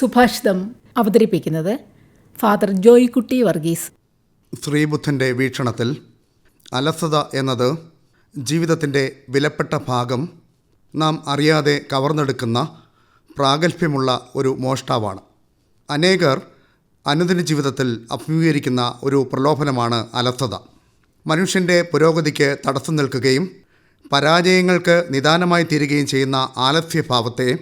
സുഭാഷിതം അവതരിപ്പിക്കുന്നത് ഫാദർ ജോയിക്കുട്ടി വർഗീസ്. ശ്രീബുദ്ധന്റെ വീക്ഷണത്തിൽ അലസത എന്നത് ജീവിതത്തിന്റെ വിലപ്പെട്ട ഭാഗം നാം അറിയാതെ കവർന്നെടുക്കുന്ന പ്രാഗൽഭ്യമുള്ള ഒരു മോഷ്ടാവാണ്. അനേകർ അനുദിന ജീവിതത്തിൽ അഭിമുഖീകരിക്കുന്ന ഒരു പ്രലോഭനമാണ് അലസത. മനുഷ്യന്റെ പുരോഗതിക്ക് തടസ്സം നിൽക്കുകയും പരാജയങ്ങൾക്ക് നിദാനമായി തീരുകയും ചെയ്യുന്ന ആലസ്യഭാവത്തെ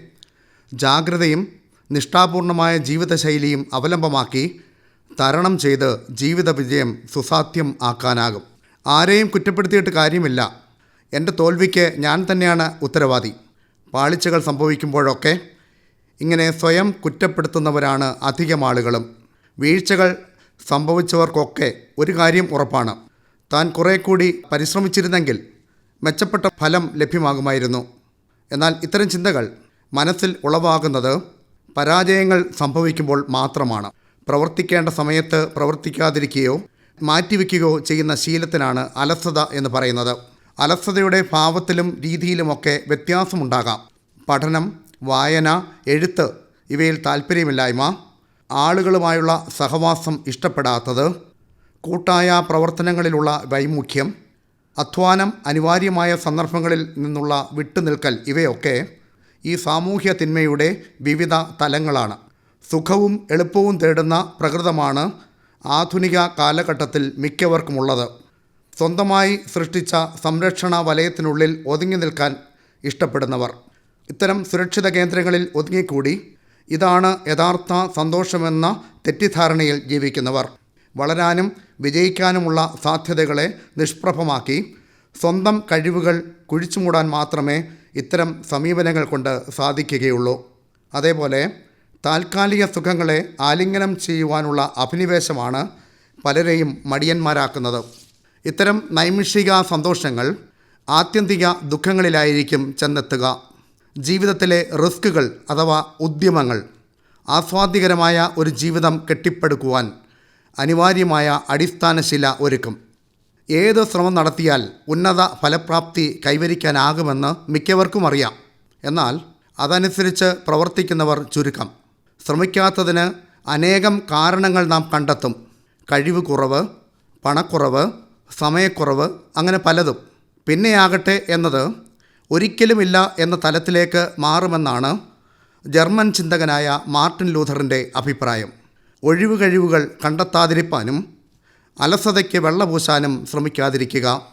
ജാഗ്രതയും നിഷ്ഠാപൂർണമായ ജീവിതശൈലിയും അവലംബമാക്കി തരണം ചെയ്ത് ജീവിത വിജയം സുസാധ്യം ആക്കാനാകും. ആരെയും കുറ്റപ്പെടുത്തിയിട്ട് കാര്യമില്ല. എന്റെ തോൽവിക്ക് ഞാൻ തന്നെയാണ് ഉത്തരവാദി. പാളിച്ചകൾ സംഭവിക്കുമ്പോഴൊക്കെ ഇങ്ങനെ സ്വയം കുറ്റപ്പെടുത്തുന്നവരാണ് അധികം ആളുകളും. വീഴ്ചകൾ സംഭവിച്ചവർക്കൊക്കെ ഒരു കാര്യം ഉറപ്പാണ്. താൻ കുറേ കൂടി പരിശ്രമിച്ചിരുന്നെങ്കിൽ മെച്ചപ്പെട്ട ഫലം ലഭ്യമാകുമായിരുന്നു. എന്നാൽ ഇത്തരം ചിന്തകൾ മനസ്സിൽ ഉളവാകുന്നത് പരാജയങ്ങൾ സംഭവിക്കുമ്പോൾ മാത്രമാണ്. പ്രവർത്തിക്കേണ്ട സമയത്ത് പ്രവർത്തിക്കാതിരിക്കുകയോ മാറ്റിവെക്കുകയോ ചെയ്യുന്ന ശീലത്തിനാണ് അലസത എന്ന് പറയുന്നത്. അലസതയുടെ ഭാവത്തിലും രീതിയിലുമൊക്കെ വ്യത്യാസമുണ്ടാകാം. പഠനം വായന എഴുത്ത് ഇവയിൽ താല്പര്യമില്ലായ്മ ആളുകളുമായുള്ള സഹവാസം ഇഷ്ടപ്പെടാത്തത് കൂട്ടായ പ്രവർത്തനങ്ങളിലുള്ള വൈമുഖ്യം അധ്വാനം അനിവാര്യമായ സന്ദർഭങ്ങളിൽ നിന്നുള്ള വിട്ടുനിൽക്കൽ ഇവയൊക്കെ ഈ സാമൂഹ്യ തിന്മയുടെ വിവിധ തലങ്ങളാണ്. സുഖവും എളുപ്പവും തേടുന്ന പ്രകൃതമാണ് ആധുനിക കാലഘട്ടത്തിൽ മിക്കവർക്കുമുള്ളത്. സ്വന്തമായി സൃഷ്ടിച്ച സംരക്ഷണ വലയത്തിനുള്ളിൽ ഒതുങ്ങി നിൽക്കാൻ ഇഷ്ടപ്പെടുന്നവർ. ഇത്തരം സുരക്ഷിത കേന്ദ്രങ്ങളിൽ ഒതുങ്ങിക്കൂടി ഇതാണ് യഥാർത്ഥ സന്തോഷമെന്ന തെറ്റിദ്ധാരണയിൽ ജീവിക്കുന്നവർ. വളരാനും വിജയിക്കാനുമുള്ള സാധ്യതകളെ നിഷ്പ്രഭമാക്കി സ്വന്തം കഴിവുകൾ കുഴിച്ചുമൂടാൻ മാത്രമേ ഇത്തരം സമീപനങ്ങൾ കൊണ്ട് സാധിക്കുകയുള്ളൂ. അതേപോലെ താൽക്കാലിക സുഖങ്ങളെ ആലിംഗനം ചെയ്യുവാനുള്ള അഭിനിവേശമാണ് പലരെയും മടിയന്മാരാക്കുന്നത്. ഇത്തരം നൈമിഷിക സന്തോഷങ്ങൾ ആത്യന്തിക ദുഃഖങ്ങളിലായിരിക്കും ചെന്നെത്തുക. ജീവിതത്തിലെ റിസ്കുകൾ അഥവാ ഉദ്യമങ്ങൾ ആസ്വാദ്യകരമായ ഒരു ജീവിതം കെട്ടിപ്പടുക്കുവാൻ അനിവാര്യമായ അടിസ്ഥാനശില ഒരുക്കും. ഏത് ശ്രമം നടത്തിയാൽ ഉന്നത ഫലപ്രാപ്തി കൈവരിക്കാനാകുമെന്ന് മിക്കവർക്കും അറിയാം. എന്നാൽ അതനുസരിച്ച് പ്രവർത്തിക്കുന്നവർ ചുരുക്കം. ശ്രമിക്കാത്തതിന് അനേകം കാരണങ്ങൾ നാം കണ്ടെത്തും. കഴിവ് കുറവ് പണക്കുറവ് സമയക്കുറവ് അങ്ങനെ പലതും. പിന്നെയാകട്ടെ എന്നത് ഒരിക്കലുമില്ല എന്ന തലത്തിലേക്ക് മാറുമെന്നാണ് ജർമ്മൻ ചിന്തകനായ മാർട്ടിൻ ലൂഥറിന്റെ അഭിപ്രായം. ഒഴിവ് കഴിവുകൾ കണ്ടെത്താതിരിക്കാനും അലസതയ്ക്ക് വെള്ളപൂശാനും ശ്രമിക്കാതിരിക്കുക.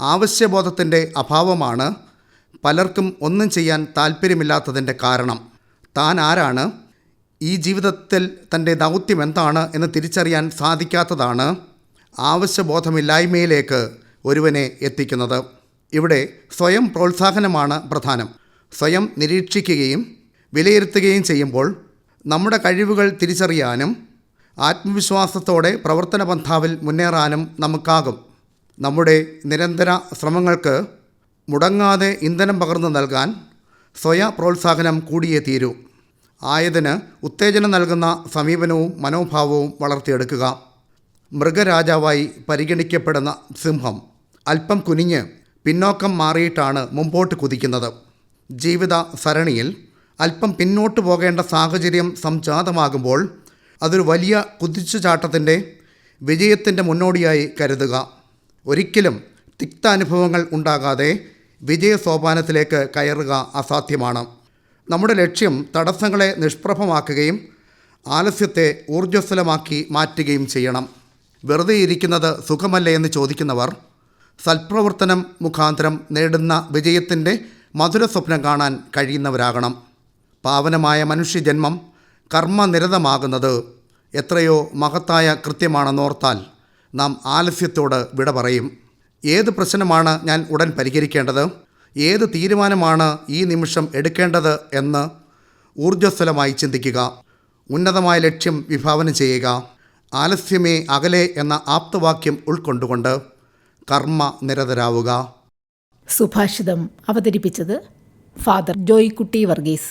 ആവശ്യബോധത്തിന്റെ അഭാവമാണ് പലർക്കും ഒന്നും ചെയ്യാൻ താല്പര്യമില്ലാത്തതിന്റെ കാരണം. താൻ ആരാണ്? ഈ ജീവിതത്തിൽ തന്റെ ദൗത്യം എന്താണ് എന്ന് തിരിച്ചറിയാൻ സാധിക്കാത്തതാണ് ആവശ്യബോധമില്ലായ്മയിലേക്ക് ഒരുവനെ എത്തിക്കുന്നത്. ഇവിടെ സ്വയം പ്രോത്സാഹനമാണ് പ്രധാനം. സ്വയം നിരീക്ഷിക്കുകയും വിലയിരുത്തുകയും ചെയ്യുമ്പോൾ നമ്മുടെ കഴിവുകൾ തിരിച്ചറിയാനും ആത്മവിശ്വാസത്തോടെ പ്രവർത്തന പന്ഥാവിൽ മുന്നേറാനും നമുക്കാകും. നമ്മുടെ നിരന്തര ശ്രമങ്ങൾക്ക് മുടങ്ങാതെ ഇന്ധനം പകർന്നു നൽകാൻ സ്വയ പ്രോത്സാഹനം കൂടിയേ തീരൂ. ആയതിന് ഉത്തേജനം നൽകുന്ന സമീപനവും മനോഭാവവും വളർത്തിയെടുക്കുക. മൃഗരാജാവായി പരിഗണിക്കപ്പെടുന്ന സിംഹം അല്പം കുനിഞ്ഞ് പിന്നോക്കം മാറിയിട്ടാണ് മുമ്പോട്ട് കുതിക്കുന്നത്. ജീവിത സരണിയിൽ അല്പം പിന്നോട്ട് പോകേണ്ട സാഹചര്യം സംജാതമാകുമ്പോൾ അതൊരു വലിയ കുതിച്ചുചാട്ടത്തിന്റെ വിജയത്തിന്റെ മുന്നോടിയായി കരുതുക. ഒരിക്കലും തിക്താനുഭവങ്ങൾ ഉണ്ടാകാതെ വിജയ സോപാനത്തിലേക്ക് കയറുക അസാധ്യമാണ്. നമ്മുടെ ലക്ഷ്യം തടസ്സങ്ങളെ നിഷ്പ്രഭമാക്കുകയും ആലസ്യത്തെ ഊർജസ്വലമാക്കി മാറ്റുകയും ചെയ്യണം. വെറുതെ ഇരിക്കുന്നത് സുഖമല്ലേ എന്ന് ചോദിക്കുന്നവർ സൽപ്രവർത്തനം മുഖാന്തരം നേടുന്ന വിജയത്തിന്റെ മധുര സ്വപ്നം കാണാൻ കഴിയുന്നവരാകണം. പാവനമായ മനുഷ്യജന്മം കർമ്മനിരതമാകുന്നത് എത്രയോ മഹത്തായ കൃത്യമാണെന്നോർത്താൽ നാം ആലസ്യത്തോട് വിട പറയും. ഏത് പ്രശ്നമാണ് ഞാൻ ഉടൻ പരിഹരിക്കേണ്ടത്? ഏത് തീരുമാനമാണ് ഈ നിമിഷം എടുക്കേണ്ടത് എന്ന് ഊർജസ്വലമായി ചിന്തിക്കുക. ഉന്നതമായ ലക്ഷ്യം വിഭാവനം ചെയ്യുക. ആലസ്യമേ അകലെ എന്ന ആപ്തവാക്യം ഉൾക്കൊണ്ടുകൊണ്ട് കർമ്മ നിരതരാവുക സുഭാഷിതം അവതരിപ്പിച്ചത് ഫാദർ ജോയ്കുട്ടി വർഗീസ്.